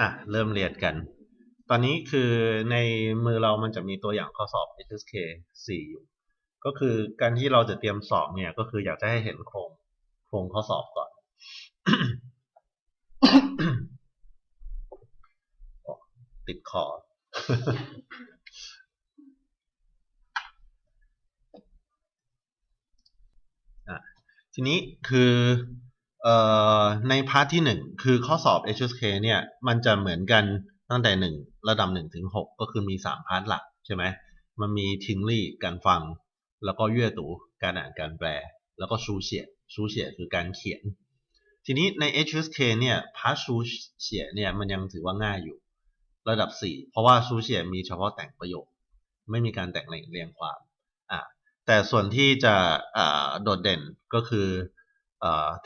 อะเริ่มเรียนกัน ตอนนี้คือในมือเรามันจะมีตัวอย่างข้อสอบ HSK 4 อยู่ ก็คือการที่เราจะเตรียมสอบเนี่ย ก็คืออยากจะให้เห็นโครงโครงข้อสอบก่อน ติดคออะทีนี้คือ ในพาร์ทที่หนึ่งคือข้อสอบ HSK เนี่ย มันจะเหมือนกันตั้งแต่หนึ่งระดับหนึ่งถึงหกก็คือมีสามพาร์ทหลักใช่ไหมมันมีทิงลี่การฟัง แล้วก็เยื่อตูการอ่านการแปล แล้วก็ชูเฉียชูเฉียคือการเขียน ทีนี้ใน HSK เนี่ยพาร์ทชูเฉียเนี่ยมันยังถือว่าง่ายอยู่ ระดับ 4 เพราะว่าชูเฉียมีเฉพาะแต่งประโยค ไม่มีการแต่งเรียงความอ่าแต่ส่วนที่จะโดดเด่นก็คือ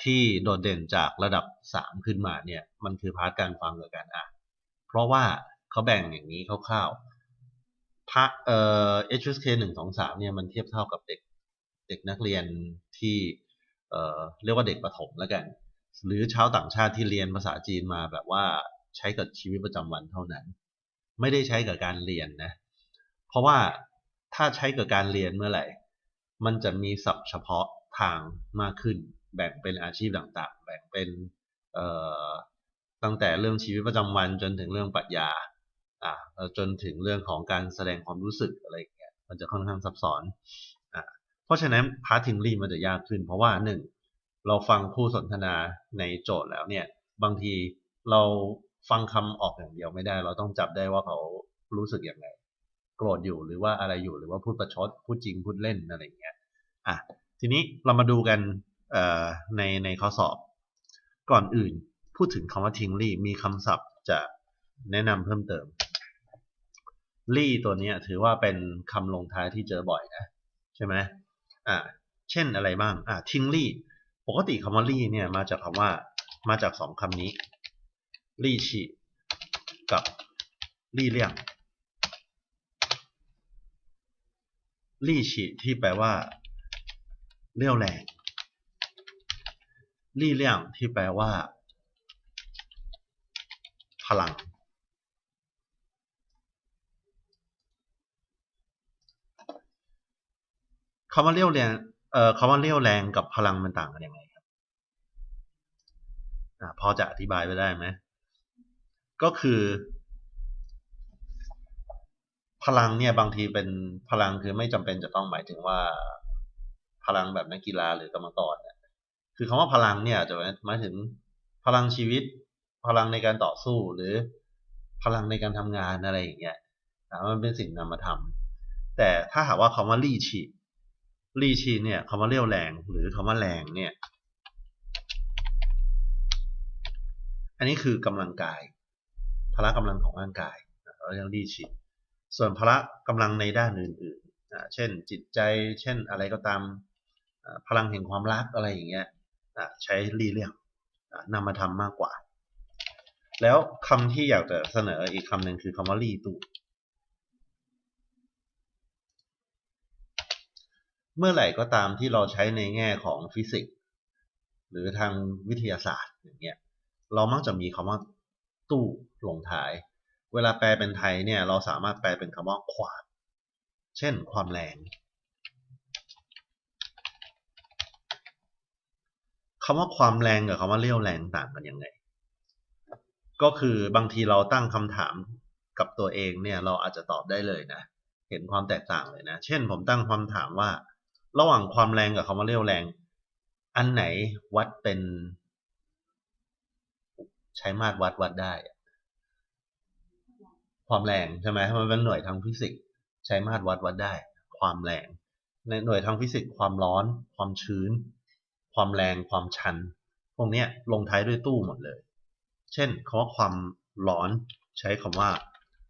ที่โดดเด่นจากระดับ 3 ขึ้นมาเนี่ยมันคือพาร์ทการฟังกับการอ่านเพราะว่าเขาแบ่งอย่างนี้คร่าวๆพระเอ่อ HSK 1 2 3เนี่ยมันเทียบเท่ากับเด็กเด็กนักเรียนที่เอ่อเรียกว่าเด็กประถมแล้วกัน หรือชาวต่างชาติที่เรียนภาษาจีนมาแบบว่าใช้กับชีวิตประจำวันเท่านั้น ไม่ได้ใช้กับการเรียนนะ เพราะว่าถ้าใช้กับการเรียนเมื่อไหร่ มันจะมีศัพท์เฉพาะทางมากขึ้น แบ่งเป็นอาชีพต่างๆ แบ่งเป็นตั้งแต่เรื่องชีวิตประจำวันจนถึงเรื่องปรัชญาอ่าจนถึงเรื่องของการแสดงความรู้สึกอะไรอย่างเงี้ยมันจะค่อนข้างซับซ้อนอ่าเพราะฉะนั้นพาร์ทิงลีมันจะยากขึ้น เพราะว่าหนึ่งเราฟังคู่สนทนาในโจทย์แล้วเนี่ย บางทีเราฟังคำออกอย่างเดียวไม่ได้ เราต้องจับได้ว่าเขารู้สึกอย่างไรโกรธอยู่หรือว่าอะไรอยู่หรือว่าพูดประชดพูดจริงพูดเล่นอะไรอย่างเงี้ยอะทีนี้เรามาดูกัน ในในข้อสอบ ก่อนอื่นพูดถึงคำว่าทิ้งลี่มีคำศัพท์จะแนะนำเพิ่มเติม ลี่ตัวนี้ถือว่าเป็นคำลงท้ายที่เจอบ่อยนะ ใช่ไหมอ่าเช่นอะไรบ้างอ่าทิ้งลี่ปกติคำว่าลี่เนี่ยมาจากคำว่ามาจากสองคำนี้ลี่ฉีกับลี่เลี่ยงลี่ฉีที่แปลว่าเรี่ยวแรง ลี่เลี่ยงที่แปลว่า พลัง คำว่าเรี่ยวแรง เอ่อคำว่าเรี่ยวแรงกับพลังมันต่างกันยังไงครับอ่าพอจะอธิบายไปได้ไหม ก็คือ พลังเนี่ยบางทีเป็นพลังคือไม่จำเป็นจะต้องหมายถึงว่า พลังแบบนักกีฬาหรือกรรมกรน คือคำว่าพลังเนี่ยจะหมายถึงพลังชีวิต พลังในการต่อสู้หรือพลังในการทำงานอะไรอย่างเงี้ยมันเป็นสิ่งนำมาทำแต่ถ้าหากว่าคำว่าลี่ชีลี่ชีเนี่ยคำว่าเรี่ยวแรงหรือคำว่าแรงเนี่ย อันนี้คือกำลังกาย พละกำลังของร่างกายเราเรียกรีชีส่วนพละกำลังในด้านอื่นๆเช่นจิตใจ เช่นอะไรก็ตามพลังแห่งความรักอะไรอย่างเงี้ย ใช้รีเรียกนำมาทำมากกว่า แล้วคำที่อยากจะเสนออีกคำหนึ่งคือคำว่ารีตูเมื่อไหร่ก็ตามที่เราใช้ในแง่ของฟิสิกส์หรือทางวิทยาศาสตร์อย่างเงี้ยเรามักจะมีคำว่าตู้ลงท้าย เวลาแปลเป็นไทยเนี่ยเราสามารถแปลเป็นคำว่าความ เช่น ความแรง คำว่าความแรงกับคำว่าเรี่ยวแรงต่างกันยังไง ก็คือบางทีเราตั้งคำถามกับตัวเองเนี่ยเราอาจจะตอบได้เลยนะ เห็นความแตกต่างเลยนะ เช่น ผมตั้งความถามว่า ระหว่างความแรงกับคำว่าเรี่ยวแรง อันไหนวัดเป็น ใช้มาตรวัดวัดได้ ความแรงใช่ไหมมันเป็นหน่วยทางฟิสิกส์ใช้มาตรวัดวัดได้ ความแรง ในหน่วยทางฟิสิกส์ความร้อน ความชื้น ความแรงความชัน พวกนี้ลงท้ายด้วยตู้หมดเลย เช่นคำว่าความร้อนใช้คำว่า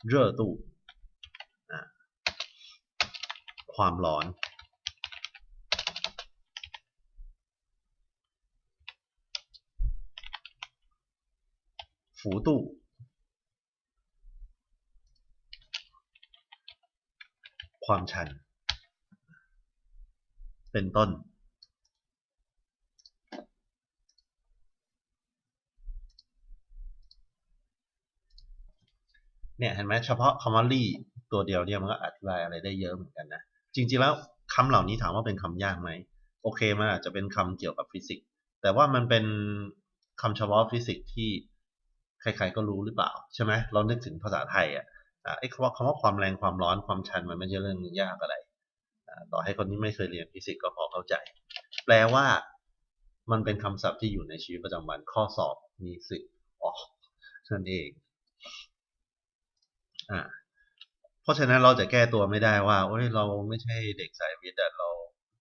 เร่อตู้ความร้อน ฝูตู้ความชัน เป็นต้น เนี่ยเห็นไหมเฉพาะคำว่าลี่ตัวเดียวเนี่ยมันก็อธิบายอะไรได้เยอะเหมือนกันนะ จริงๆแล้วคำเหล่านี้ถามว่าเป็นคำยากไหม โอเคมันอาจจะเป็นคำเกี่ยวกับฟิสิกส์แต่ว่ามันเป็นคำเฉพาะฟิสิกส์ที่ใครๆก็รู้หรือเปล่า ใช่ไหมเรานึกถึงภาษาไทยอะไอ้คำว่าคำว่าความแรงความร้อนความชันมันไม่ใช่เรื่องยากอะไรต่อให้คนที่ไม่เคยเรียนฟิสิกส์ก็พอเข้าใจ แปลว่ามันเป็นคำศัพท์ที่อยู่ในชีวิตประจำวันข้อสอบมีสิทธิ์ออกนั่นเองอ่าเพราะฉะนั้นเราจะแก้ตัวไม่ได้ว่าโอ้ยเราไม่ใช่เด็กสายวิทย์แต่เรา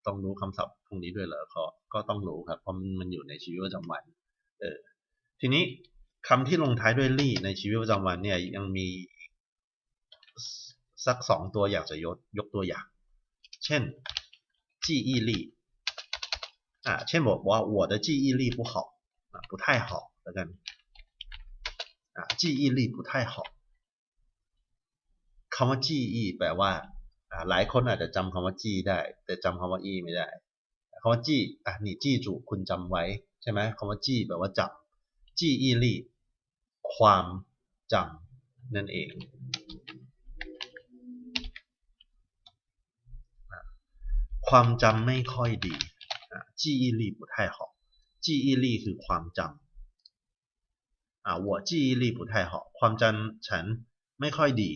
ต้องรู้คำศัพท์พวกนี้ด้วยเหรอก็ก็ต้องรู้ครับเพราะมันอยู่ในชีวิตประจำวัน เออ ทีนี้คำที่ลงท้ายด้วยลี่ในชีวิตประจำวันเนี่ยยังมีสักสองตัวอยากจะยกยกตัวอย่าง เช่นจีอีลี่อ่าเช่นบอกว่า我的记忆力不好啊不太好แล้วกันอ่า记忆力不太好 คำว่าจี้อีแปลว่าหลายคนอาจจะจำคำว่าจี้ได้ แต่จำคำว่าอีไม่ได้คำว่าจี้อ่ะนี่จี้จุคุณจำไว้ใช่ไหมคำว่าจี้แปลว่าจำจี้อีลี่ความจำนั่นเอง ความจำไม่ค่อยดีจี้อีลี่不太好จี้อีลี่คือความจำอ่า我记忆力不太好ความจำฉันไม่ค่อยดี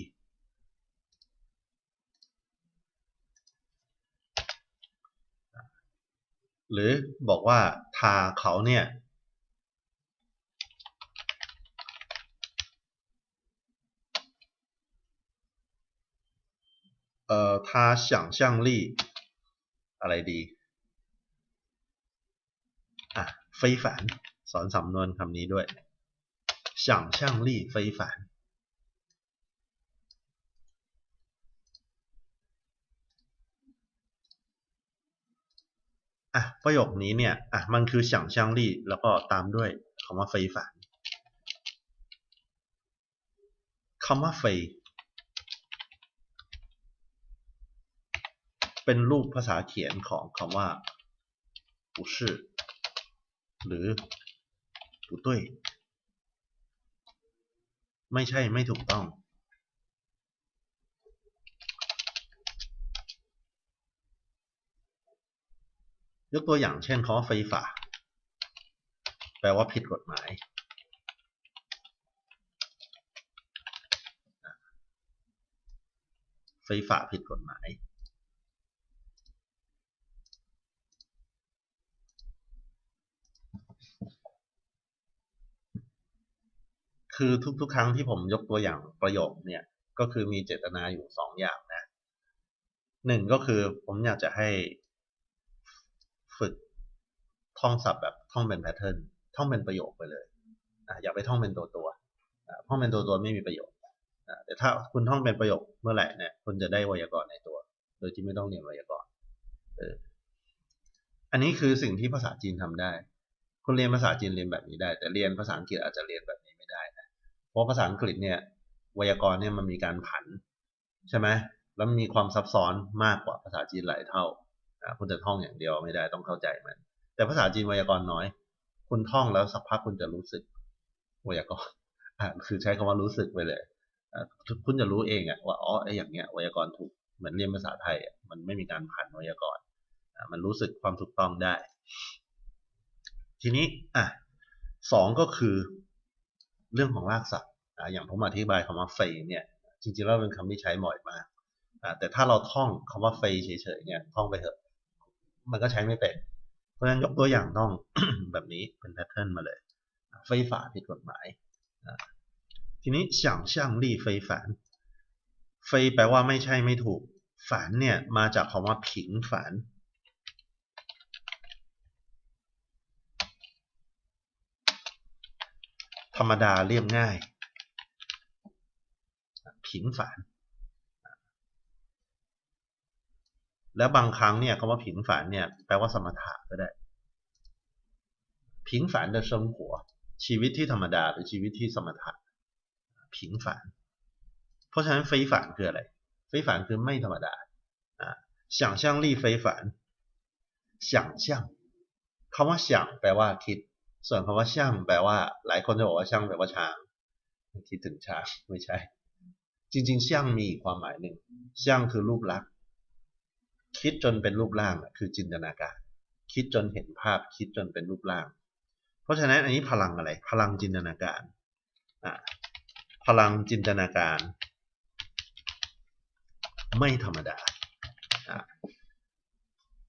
หรือบอกว่าทาเขาเนี่ยเอ่อ他想象力อะไรดีอ่ะ非凡สอนสำนวนคำนี้ด้วย想象力非凡 อ่ะประโยคนี้เนี่ยอ่ะมันคือฉังช่างลี่แล้วก็ตามด้วยคำว่าเฟยฝันคำว่าเฟยเป็นรูปภาษาเขียนของคำว่า不是หรือ不对ไม่ใช่ไม่ถูกต้อง ยกตัวอย่างเช่นคำว่าไฟฝ่า แปลว่าผิดกฎหมาย ไฟฝ่าผิดกฎหมายคือทุกๆ ครั้งที่ผมยกตัวอย่างประโยคเนี่ยก็คือมีเจตนาอยู่สองอย่างนะหนึ่งก็คือผมอยากจะให้ ท่องศัพท์แบบท่องเป็นแพทเทิร์นท่องเป็นประโยคไปเลยออย่าไปท่องเป็นตัวตัวท่องเป็นตัวตัวไม่มีประโยชน์แต่ถ้าคุณท่องเป็นประโยคเมื่อไหร่เนี่ยคุณจะได้ไวยากรณ์ในตัว โดยที่ไม่ต้องเรียนไวยากรณ์อันนี้คือสิ่งที่ภาษาจีนทำได้ คุณเรียนภาษาจีนเรียนแบบนี้ได้ แต่เรียนภาษาอังกฤษอาจจะเรียนแบบนี้ไม่ได้นะเพราะภาษาอังกฤษเนี่ยไวยากรณ์เนี่ยมันมีการผันใช่ไหมแล้วมีความซับซ้อนมากกว่าภาษาจีนหลายเท่าคุณจะท่องอย่างเดียวไม่ได้ต้องเข้าใจมัน แต่ภาษาจีนไวยากรณ์น้อย คุณท่องแล้วสักพักคุณจะรู้สึกไวยากรณ์คือใช้คำว่ารู้สึกไปเลยคุณจะรู้เองอะว่าอ๋อไอ้อย่างเงี้ยไวยากรณ์ถูกเหมือนเรียนภาษาไทยมันไม่มีการผ่านไวยากรณ์มันรู้สึกความถูกต้องได้ ทีนี้อะสองก็คือเรื่องของรากศัพท์อย่างผมอธิบายคำว่าเฟยเนี่ย จริงๆแล้วเป็นคำที่ใช้บ่อยมากแต่ถ้าเราท่องคำว่าเฟยเฉยๆเนี่ยท่องไปเถอะ มันก็ใช้ไม่เป็น ราะฉะนั้นยกตัวอย่างต้องแบบนี้เป็นแพทเทิร์นมาเลยไฟฝาผิดกฎหมาย ทีนี้ฉ่างช่างลี่ไฟฝานไแปลว่าไม่ใช่ไม่ถูก ฝานเนี่ยมาจากคำว่าผิงฝานธรรมดาเรียบง่าย ผิงฝาน แล้วบางครั้งเนี่ยคำว่าผิงฝันเนี่ยแปลว่าสมถะก็ได้ ผิงฝัน的生活ชีวิตที่ธรรมดาหรือชีวิตที่สมถะผิงฝัน เพราะฉะนั้นเฟยฝันคืออะไรเฟยฝันคือไม่ธรรมดาอ่า想象力非凡想象คำว่า想แปลว่าคิด ส่วนคำว่าช่างแปลว่า หลายคนจะบอกว่าช่างแปลว่าช้างคิดถึงช้างไม่ใช่ จริงๆเสี่ยงมีอีกความหมายหนึ่งเสี่ยงคือรูปลักษณ์ คิดจนเป็นรูปร่างคือจินตนาการ คิดจนเห็นภาพคิดจนเป็นรูปร่าง เพราะฉะนั้นอันนี้พลังอะไร พลังจินตนาการพลังจินตนาการ ไม่ธรรมดา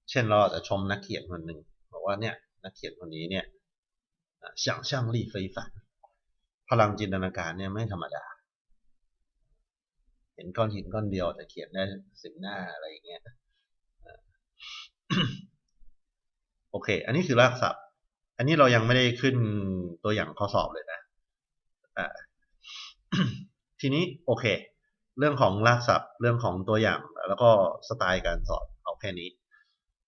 เช่นเราจะชมนักเขียนคนหนึ่งบอกว่าเนี่ยนักเขียนคนนี้เนี่ย想象力非凡พลังจินตนาการเนี่ยไม่ธรรมดา เห็นก้อนหินก้อนเดียวแต่เขียนได้สิบหน้าอะไรอย่างเงี้ย โอเค อันนี้คือรากศัพท์ อันนี้เรายังไม่ได้ขึ้นตัวอย่างข้อสอบเลยนะ อ่า ทีนี้โอเค เรื่องของรากศัพท์ เรื่องของตัวอย่าง แล้วก็สไตล์การสอนเอาแค่นี้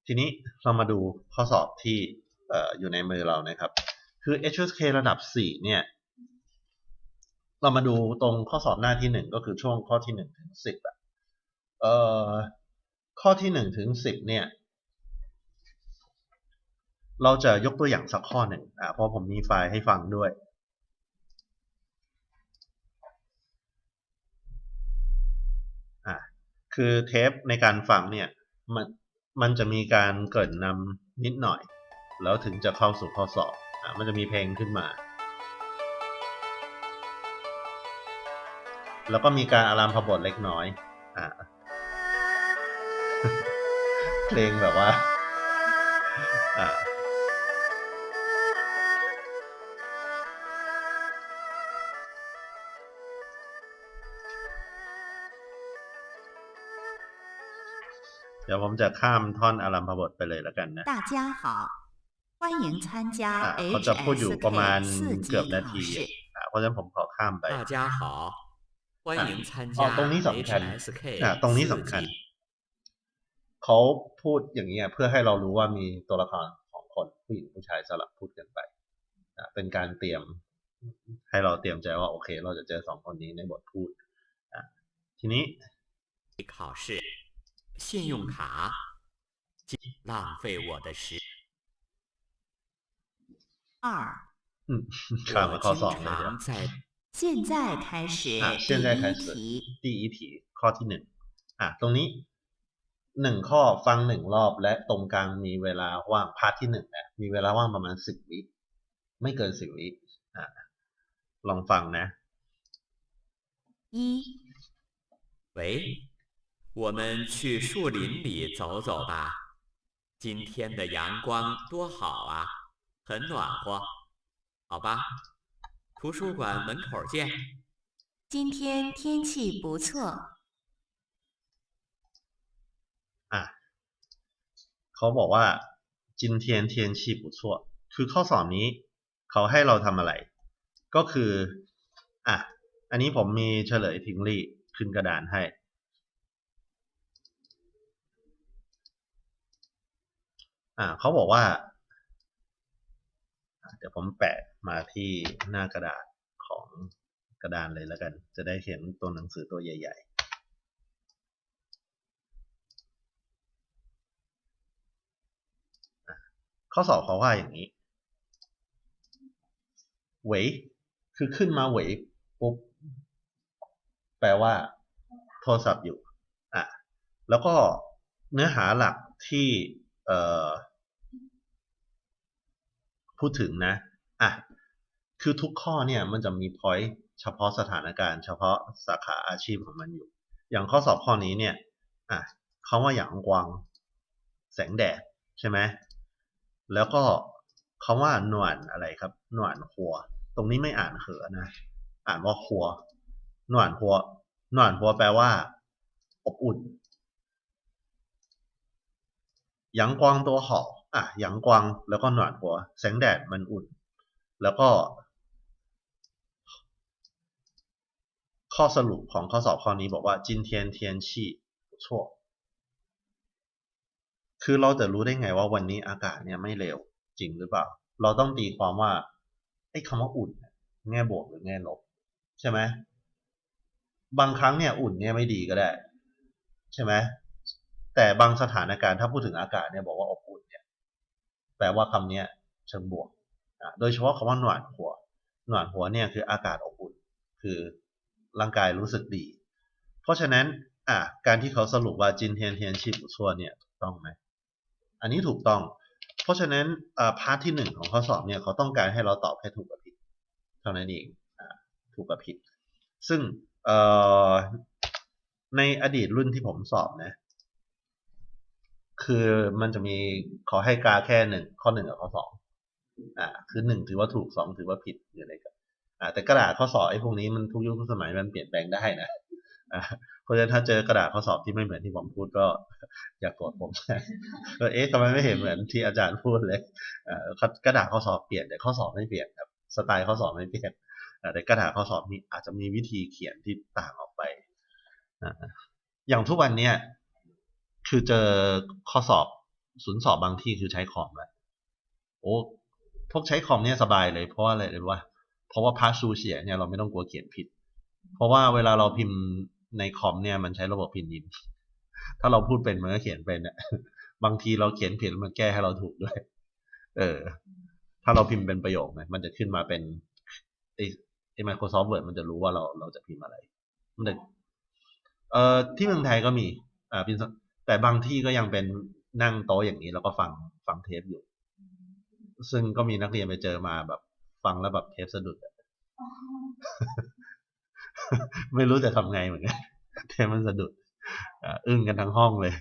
ทีนี้เรามาดูข้อสอบที่ออยู่ในมือเรานะครับ คือ HSK ระดับ 4 เนี่ย เรามาดูตรงข้อสอบหน้าที่ 1 ก็คือช่วงข้อที่ 1 ถึง 10อะเอ่อข้อที่ 1 ถึง 10 เนี่ย เราจะยกตัวอย่างสักข้อหนึ่งอ่าเพราะผมมีไฟล์ให้ฟังด้วย อ่าคือเทปในการฟังเนี่ยมันมันจะมีการเกริ่นนำนิดหน่อย แล้วถึงจะเข้าสู่ข้อสอบอ่ามันจะมีเพลงขึ้นมา แล้วก็มีการอารามพบทเล็กน้อยอ่าเพลงแบบว่าอ่า เดี๋ยวผมจะข้ามท่อนอารัมพบทไปเลยแล้วกันนะ 大家好，欢迎参加 อ่ะเขาจะพูดอยู่ประมาณ HSK 四 เกือบ 级 นา 考 ที 试。 อ่ะเพราะฉะนั้นผมขอข้ามไป 大家好，欢迎参 อ๋อ 加 ตรงนี้สำคัญ HSK อ่ะตรงนี้ 四 สำคัญ 级。 เขาพูดอย่างนี้ยเพื่อให้เรารู้ว่ามีตัวละครของคนผู้หญิงผู้ชายสลับพูดกันไปอ่ะเป็นการเตรียม ให้เราเตรียมใจว่าโอเค เราจะเจอสองคนนี้ในบทพูดอ่ะทีนี้ 考试， 信用卡，既浪费我的时，二， อืมข้ามมา 我 ข้อ 经 สองเลยเดี๋ยว 常在现在开始 อ่ะ 第 现在开始 一题。 第一题ข้อที่หนึ่งอ่ะตรงนี้หนึ่งข้อฟังหนึ่งรอบและตรงกลางมีเวลาว่างพาร์ทที่หนึ่งนะมีเวลาว่างประมาณสิบวิไม่เกินสิบวิอ่ะลองฟังนะ 一，喂， 我们去树林里走走吧。今天的阳光多好啊，很暖和。好吧，图书馆门口见。今天天气不错。 อ่ะเขาบอกว่าจินเทียนเทียนชีบุชั่วคือข้อสอบนี้ เขาให้เราทำอะไร ก็คือ อ่ะ อันนี้ผมมีเฉลยทิงลี่ขึ้นกระดานให้ อะเขาบอกว่า เดี๋ยวผมแปะมาที่หน้ากระดาษของกระดานเลยแล้วกัน จะได้เห็นตัวหนังสือตัวใหญ่ ๆข้อสอบเขาว่าอย่างนี้เหวยคือขึ้นมาเหวยปุ๊บ แปลว่า โทรศัพท์อยู่ อะ แล้วก็เนื้อหาหลักที่ พูดถึงนะอะคือทุกข้อเนี่ยมันจะมี point เฉพาะสถานการณ์เฉพาะสาขาอาชีพของมันอยู่ อย่างข้อสอบข้อนี้เนี่ยอะคำว่าหยางกวางแสงแดดใช่ไหมแล้วก็คำว่าหนวนอะไรครับ หนวนหัว ตรงนี้ไม่อ่านเขอนะ อ่านว่าหัว หนวนหัว หนวนหัวแปลว่า อบอุ่น หยางกวางตัวหออะหยางกวางแล้วก็หนวนหัว แสงแดดมันอุ่น แล้วก็ข้อสรุปของข้อสอบข้อนี้บอกว่าจินเทียนเทียนชีชั่วคือเราจะรู้ได้ไงว่าวันนี้อากาศเนี่ยไม่เลวจริงหรือเปล่า เราต้องตีความว่าไอ้คำว่าอุ่น แง่บวกหรือแง่ลบ ใช่ไหมบางครั้งเนี่ยอุ่นเนี่ยไม่ดีก็ได้ ใช่ไหม แต่บางสถานการณ์ถ้าพูดถึงอากาศเนี่ยบอกว่าอบอุ่นเนี่ยแปลว่าคำเนี้ยเชิงบวกโดยเฉพาะคำว่าหนวดหัว หนวดหัวเนี่ยคืออากาศอบอุ่น คือร่างกายรู้สึกดี เพราะฉะนั้นอะการที่เขาสรุปว่าจินเทียนเทียนชีบุชัวเนี่ยถูกต้องไหมอันนี้ถูกต้อง เพราะฉะนั้นอ่าพาร์ทที่หนึ่งของข้อสอบเนี่ยเขาต้องการให้เราตอบให้ถูกกับผิดเท่านั้นเองอ่าถูกกับผิด ซึ่งเอ่อในอดีตรุ่นที่ผมสอบนะ คือมันจะมีขอให้กาแค่หนึ่งข้อหนึ่งกับข้อสองอ่า คือหนึ่งถือว่าถูกสองถือว่าผิดหรืออะไรกันอ่า แต่กระดาษข้อสอบไอ้พวกนี้มันทุกยุคทุกสมัยมันเปลี่ยนแปลงได้นะอ่าเพราะฉะนั้นถ้าเจอกระดาษข้อสอบที่ไม่เหมือนที่ผมพูดก็อย่ากโกรธผมเออเอ๊ะทำไมไม่เห็นเหมือนที่อาจารย์พูดเลยอ่ากระดาษข้อสอบเปลี่ยนแต่ข้อสอบไม่เปลี่ยนครับสไตล์ข้อสอบไม่เปลี่ยนอ่าแต่กระดาษข้อสอบมีอาจจะมีวิธีเขียนที่ต่างออกไปอ่าอย่างทุกวันเนี้ย คือเจอข้อสอบศูนย์สอบบางที่คือใช้คอมแล้วโอ้พวกใช้คอมเนี่ยสบายเลยเพราะว่าอะไรเลยว่า เพราะว่าพาสูเสียเนี่ยเราไม่ต้องกลัวเขียนผิด เพราะว่าเวลาเราพิมพ์ในคอมเนี่ยมันใช้ระบบพิมพ์ยินถ้าเราพูดเป็นมันก็เขียนเป็นอะบางทีเราเขียนผิดมันแก้ให้เราถูกด้วย เออ ถ้าเราพิมพ์เป็นประโยคเนี่ยมันจะขึ้นมาเป็นไอ้ไอ้ Microsoft Word มันจะรู้ว่าเราเราจะพิมพ์อะไรมันจะเอ่อที่เมืองไทยก็มี อ่าพิมพ์ แต่บางที่ก็ยังเป็นนั่งโต๊ะอย่างนี้แล้วก็ฟังฟังเทปอยู่ ซึ่งก็มีนักเรียนไปเจอมาแบบ ฟังแล้วแบบเทปสะดุดไม่รู้จะทำไงเหมือนกันเทปมันสะดุดอึ้งกันทั้งห้องเลย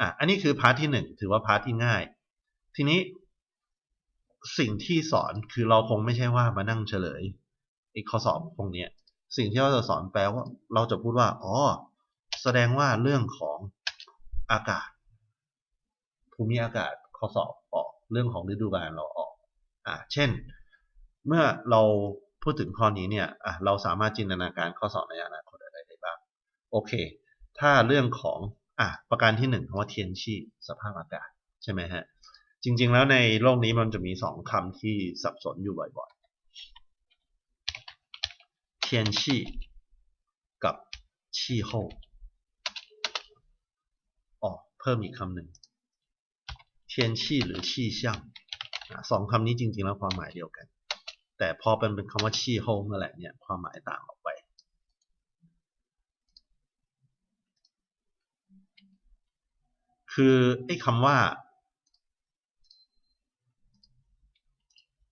อะอันนี้คือพาร์ทที่หนึ่งถือว่าพาร์ทที่ง่าย ทีนี้สิ่งที่สอนคือเราคงไม่ใช่ว่ามานั่งเฉลยไอ้ข้อสอบพวกนี้สิ่งที่เราจะสอนแปลว่า เราจะพูดว่า อ๋อ แสดงว่าเรื่องของ อากาศ ภูมิอากาศข้อสอบออกเรื่องของฤดูกาลเราออกอ่าเช่น เมื่อเราพูดถึงข้อนี้เนี่ยอะเราสามารถจินตนาการข้อสอบในอนาคตอะไรได้บ้างโอเค ถ้าเรื่องของอะประการที่หนึ่งคำว่าเทียนชีสภาพอากาศใช่ไหมฮะจริง ๆ แล้วในโลกนี้มันจะมีสองคำที่สับสนอยู่บ่อยๆเทียนชีกับชีโฮ เพิ่มอีกคำหนึ่งเทียนชีหรือชีช่างสองคำนี้จริง ๆ แล้วความหมายเดียวกัน แต่พอเป็นเป็นคำว่าชีโฮเมื่อไหร่เนี่ยความหมายต่างออกไป คือไอ้คำว่า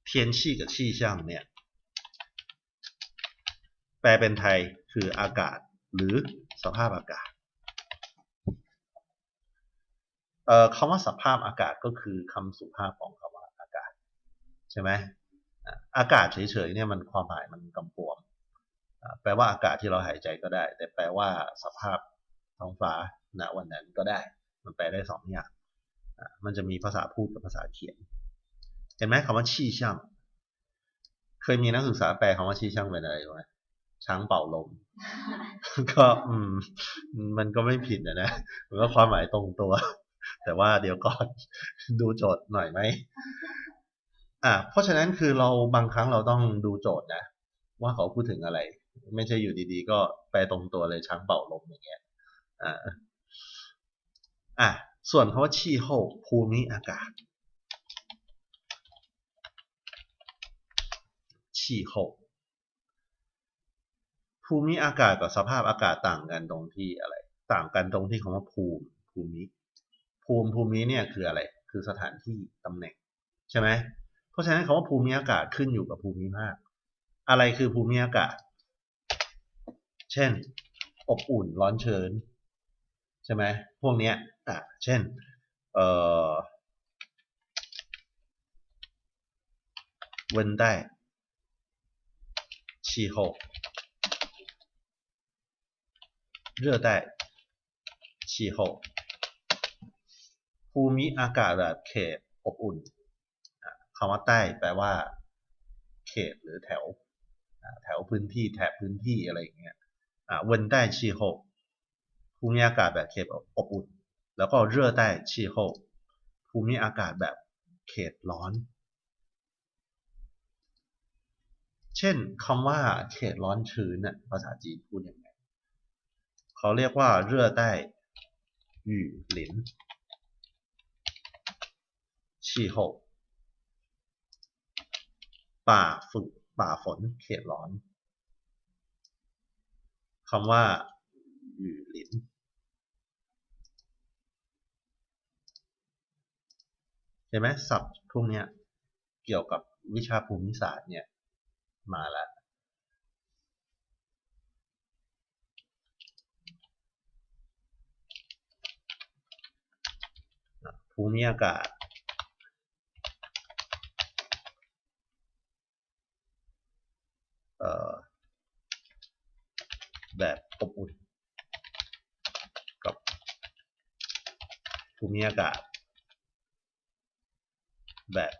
เทียนชีกับชีช่างเนี่ยแปลเป็นไทยคืออากาศหรือสภาพอากาศ เอ่อ คำว่าสภาพอากาศก็คือคำสุภาพของคำว่าอากาศ ใช่ไหมอากาศเฉยๆเนี่ยมันความหมายมันกำปวมแปลว่าอากาศที่เราหายใจก็ได้ แต่แปลว่าสภาพท้องฟ้าณวันนั้นก็ได้ มันแปลได้สองอย่างอะมันจะมีภาษาพูดกับภาษาเขียน เห็นไหมคำว่าชี่ช่างเคยมีนักศึกษาแปลคำว่าชี่ช่างเป็นอะไรไหมช้างเป่าลม ก็อืม มันก็ไม่ผิดนะนะมันก็ความหมายตรงตัว แต่ว่าเดี๋ยวก่อนดูโจทย์หน่อยไหมอะเพราะฉะนั้นคือเราบางครั้งเราต้องดูโจทย์นะ ว่าเขาพูดถึงอะไร ไม่ใช่อยู่ดีๆ ก็แปลตรงตัวเลยช้างเป่าลมอย่างเงี้ยอ่าอะส่วนคำว่าชีโฮภูมิอากาศชีโฮภูมิอากาศกับสภาพอากาศต่างกันตรงที่อะไร ต่างกันตรงที่คำว่าภูมิภูมิ ภูมิ ภูมิเนี่ยคืออะไร คือสถานที่ตำแหน่ง ใช่ไหม เพราะฉะนั้นคำว่าภูมิอากาศขึ้นอยู่กับภูมิภาค อะไรคือภูมิอากาศ เช่น อบอุ่น ร้อนเชิญ ใช่ไหม พวกเนี้ย อ่ะ เช่น เอ่อ温带气候热带气候 ภูมิอากาศแบบเขตอบอุ่นคำว่าใต้แปลว่า เขตหรือแถว แถวพื้นที่แถบพื้นที่อะไรอย่างเงี้ยวันใต้ชีโฮภูมิอากาศแบบเขตอบอุ่น แล้วก็เรื่อใต้ชีโฮภูมิอากาศแบบเขตร้อน เช่นคำว่าเขตร้อนชื้นน่ะภาษาจีนพูดยังไง เขาเรียกว่าเรื่อใต้ยู่หลิน 气候ป่าฝึกป่าฝนเขตร้อนคำว่าอยู่หลินเห็นไหมศัพท์พวกนี้เกี่ยวกับวิชาภูมิศาสตร์เนี่ย มาแล้วภูมิอากาศ แบบอบอุ่นกับภูมิอากาศ แบบ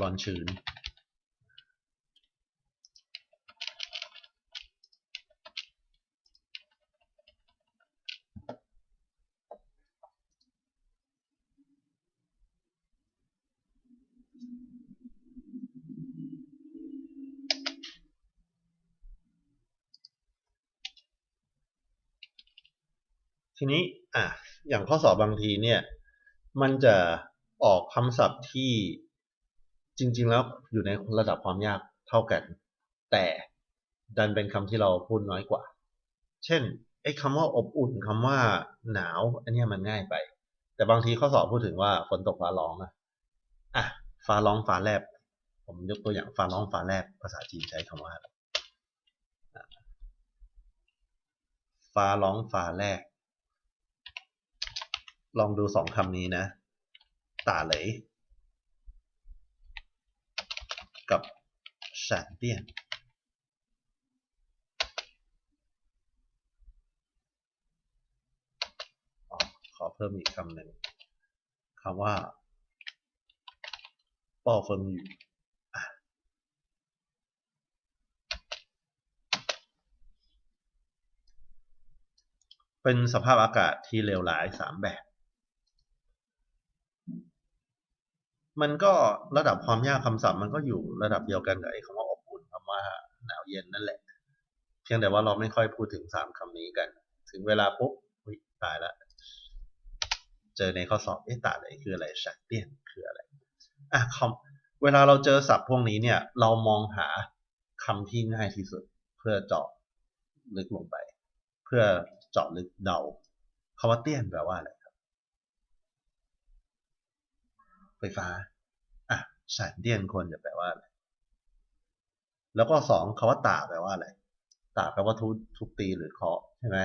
ร้อนชื้น ทีนี้อะอย่างข้อสอบบางทีเนี่ย มันจะออกคำศัพท์ที่จริง ๆ แล้วอยู่ในระดับความยากเท่ากัน แต่ดันเป็นคำที่เราพูดน้อยกว่า เช่นไอ้คำว่าอบอุ่นคำว่าหนาว อันนี้มันง่ายไป แต่บางทีข้อสอบพูดถึงว่าฝนตกฟ้าร้องอะอะฟ้าร้องฟ้าแลบ ผมยกตัวอย่างฟ้าร้องฟ้าแลบ ภาษาจีนใช้คำว่า ฟ้าร้องฟ้าแลบ ลองดูสองคำนี้นะตาเหลยกับ闪电อ๋อขอเพิ่มอีกคำหนึ่งคำว่าป้อเฟิงหยู่เป็นสภาพอากาศที่เลวร้ายสามแบบ มันก็ระดับความยากคำศัพท์มันก็อยู่ระดับเดียวกันกับไอ้คำว่าอบอุ่นคำว่าหนาวเย็นนั่นแหละ เพียงแต่ว่าเราไม่ค่อยพูดถึงสามคำนี้กัน ถึงเวลาปุ๊บอุ๊ยตายละเจอในข้อสอบเอ๊ะตาอะไรคืออะไรชักเตี้ยนคืออะไรอะคำเวลาเราเจอศัพท์พวกนี้เนี่ย เรามองหาคำที่ง่ายที่สุด เพื่อเจาะลึกลงไป เพื่อเจาะลึกเดาคำว่าเตี้ยนแปลว่าอะไรครับ ไฟฟ้าอะสายเตี้ยนควรจะแปลว่าอะไรแล้วก็สองคำว่าตาแปลว่าอะไรตาแปลว่าทุบทุบตีหรือเคาะใช่ไหม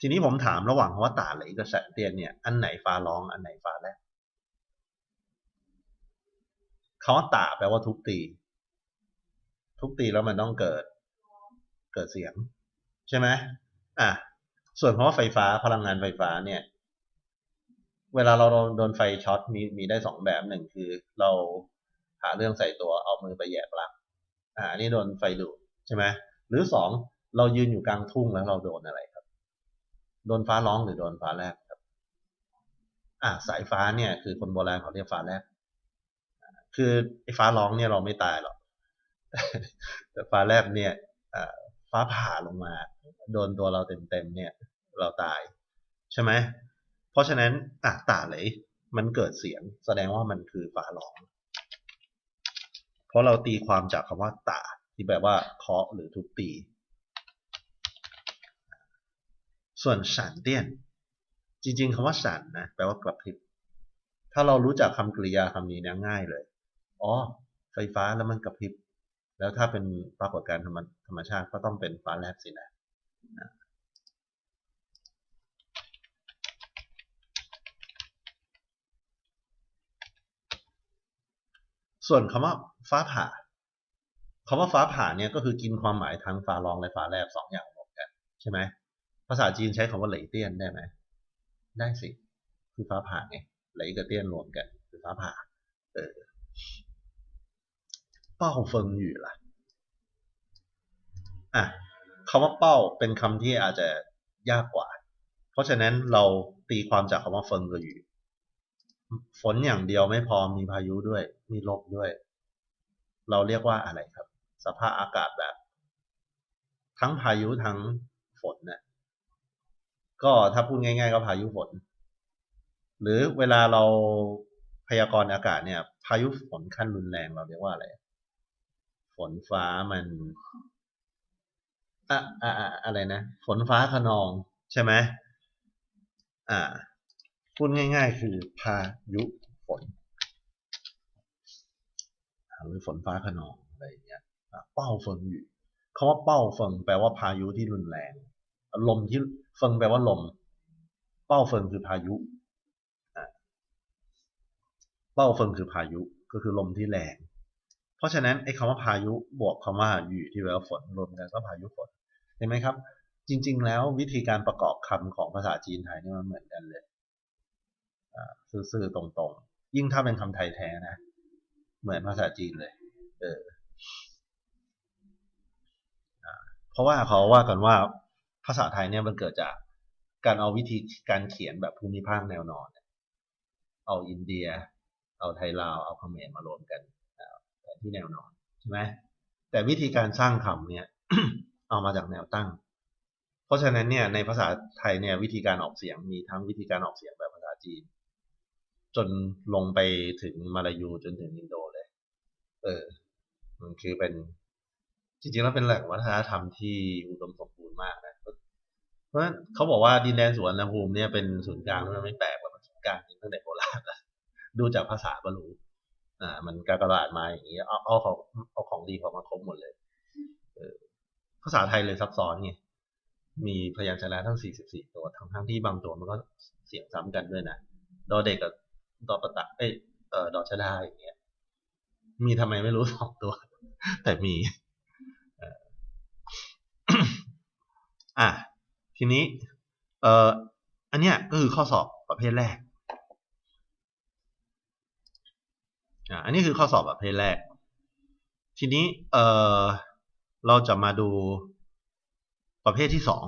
ทีนี้ผมถามระหว่างคำว่าตาเหลยกับแสนเตียนเนี่ยอันไหนฟ้าร้องอันไหนฟ้าแลบคำว่าตาแปลว่าทุบตี ทุบตีแล้วมันต้องเกิด เกิดเสียง ใช่ไหมอะส่วนคำว่าไฟฟ้าพลังงานไฟฟ้าเนี่ย เวลาเราโดนไฟช็อตมีมีได้สองแบบหนึ่งคือเราหาเรื่องใส่ตัวเอามือไปแยกปลั๊กอ่านนี้โดนไฟดูดใช่ไหมหรือสองเรายืนอยู่กลางทุ่งแล้วเราโดนอะไรครับ โดนฟ้าร้องหรือโดนฟ้าแลบครับ อ่าสายฟ้าเนี่ยคือคนโบราณเขาเรียกฟ้าแลบคือไอ้ฟ้าร้องเนี่ยเราไม่ตายหรอกแต่ฟ้าแลบเนี่ยฟ้าผ่าลงมา โดนตัวเราเต็มๆเนี่ย เราตาย ใช่ไหม เพราะฉะนั้นอะตาเลยมันเกิดเสียง แสดงว่ามันคือฟ้าร้อง เพราะเราตีความจากคำว่าตาที่แปลว่าเคาะหรือทุบตี ส่วนฉันเตี้ยน จริง ๆคำว่าฉันนะแปลว่ากระพริบ ถ้าเรารู้จักคำกริยาคำนี้เนี่ยง่ายเลย อ๋อ ไฟฟ้าแล้วมันกระพริบ แล้วถ้าเป็นปรากฏการณ์ธรรมธรรมชาติก็ต้องเป็นฟ้าแลบสินะ ส่วนคำว่าฟ้าผ่าคำว่าฟ้าผ่าเนี่ยก็คือกินความหมายทั้งฟ้าร้องและฟ้าแลบสองอย่างรวมกันใช่ไหมภาษาจีนใช้คำว่าเหลยเตี้ยนได้ไหมได้สิ คือฟ้าผ่าไงเหลยกับเตี้ยนรวมกัน คือฟ้าผ่า เออเป้าเฟิงอยู่ล่ะอะคำว่าเป้าเป็นคำที่อาจจะยากกว่า เพราะฉะนั้นเราตีความจากคำว่าเฟิงก็อยู่ ฝนอย่างเดียวไม่พอมีพายุด้วย มีลมด้วย เราเรียกว่าอะไรครับ สภาพอากาศแบบ ทั้งพายุทั้งฝนเนี่ยก็ถ้าพูดง่าย ๆ ก็พายุฝน หรือเวลาเราพยากรณ์อากาศเนี่ย พายุฝนขั้นรุนแรงเราเรียกว่าอะไร ฝนฟ้ามันอะอะอะอะไรนะ ฝนฟ้าขนองใช่ไหมอ่า พูดง่าย ๆ คือพายุฝนหรือฝนฟ้าขนองอะไรอย่างเงี้ยเป้าเฟิงอยู่คำว่าเป้าเฟิงแปลว่าพายุที่รุนแรงลมที่เฟิงแปลว่าลม เป้าเฟิงคือพายุเป้าเฟิงคือพายุก็คือลมที่แรง เพราะฉะนั้นไอ้คำว่าพายุบวกคำว่าอยู่ที่แปลว่าฝนรวมกันก็พายุฝนเห็นไหมครับ จริง ๆ แล้ววิธีการประกอบคำของภาษาจีนไทยนี่มันเหมือนกันเลย ซื่อๆตรงๆ ยิ่งถ้าเป็นคำไทยแท้นะ เหมือนภาษาจีนเลย เออเพราะว่าเขาว่ากันว่าภาษาไทยเนี่ยมันเกิดจากการเอาวิธีการเขียนแบบภูมิภาคแนวนอน เอาอินเดีย เอาไทยลาว เอาเขมรมารวมกันแผนที่แนวนอนใช่ไหมแต่วิธีการสร้างคำเนี่ยเอามาจากแนวตั้ง เพราะฉะนั้นเนี่ยในภาษาไทยเนี่ยวิธีการออกเสียงมีทั้งวิธีการออกเสียงแบบภาษาจีน จนลงไปถึงมาลายูจนถึงอินโดเลย เออ มันคือเป็น จริงๆแล้วเป็นแหล่งวัฒนธรรมที่อุดมสมบูรณ์มากนะ เพราะฉะนั้นเขาบอกว่าดินแดนสวรรณภูมิเนี่ยเป็นศูนย์กลางแล้วมันไม่แปลกหรอกมันศูนย์กลางจริงตั้งแต่โบราณแล้วดูจากภาษาก็รู้อ่า มันกากระดาษมาอย่างนี้เอาเอาของเอาของดีของมาครบหมดเลยเออภาษาไทยเลยซับซ้อนไงมีพยัญชนะทั้ง 44 ตัว ทั้งทั้งที่บางตัวมันก็เสียงซ้ำกันด้วยนะ ดอเด็กกับ ดอประตะเอ้ยเออดอชดาอย่างเงี้ย มีทำไมไม่รู้สองตัว แต่มีอ่ออะทีนี้ เอ่ออันเนี้ยก็คือข้อสอบประเภทแรกอะอันนี้คือข้อสอบประเภทแรก ทีนี้ เอ่อเราจะมาดูประเภทที่สอง